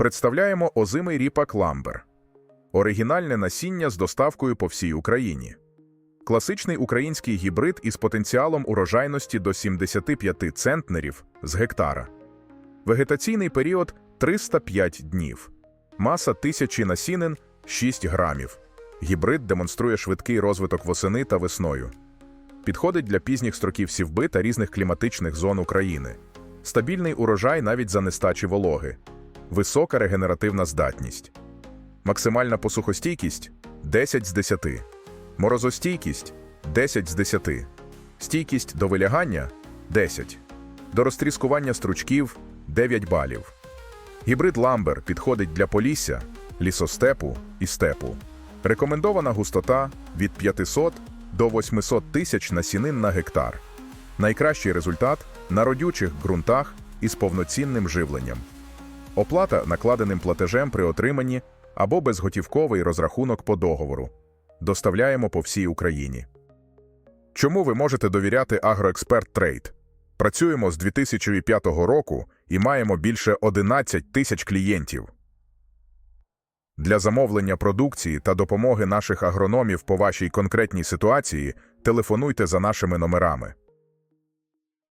Представляємо озимий ріпак ламбер. Оригінальне насіння з доставкою по всій Україні. Класичний український гібрид із потенціалом урожайності до 75 центнерів з гектара. Вегетаційний період 305 днів. Маса тисячі насінин 6 грамів. Гібрид демонструє швидкий розвиток восени та весною. Підходить для пізніх строків сівби та різних кліматичних зон України. Стабільний урожай навіть за нестачі вологи. Висока регенеративна здатність. Максимальна посухостійкість 10 з 10. Морозостійкість 10 з 10. Стійкість до вилягання 10. До розтріскування стручків 9 балів. Гібрид ламбер підходить для полісся, лісостепу і степу. Рекомендована густота від 500 до 800 тисяч насінин на гектар. Найкращий результат на родючих ґрунтах із повноцінним живленням. Оплата накладеним платежем при отриманні або безготівковий розрахунок по договору. Доставляємо по всій Україні. Чому ви можете довіряти Агроексперт Трейд? Працюємо з 2005 року і маємо більше 11 тисяч клієнтів. Для замовлення продукції та допомоги наших агрономів по вашій конкретній ситуації телефонуйте за нашими номерами.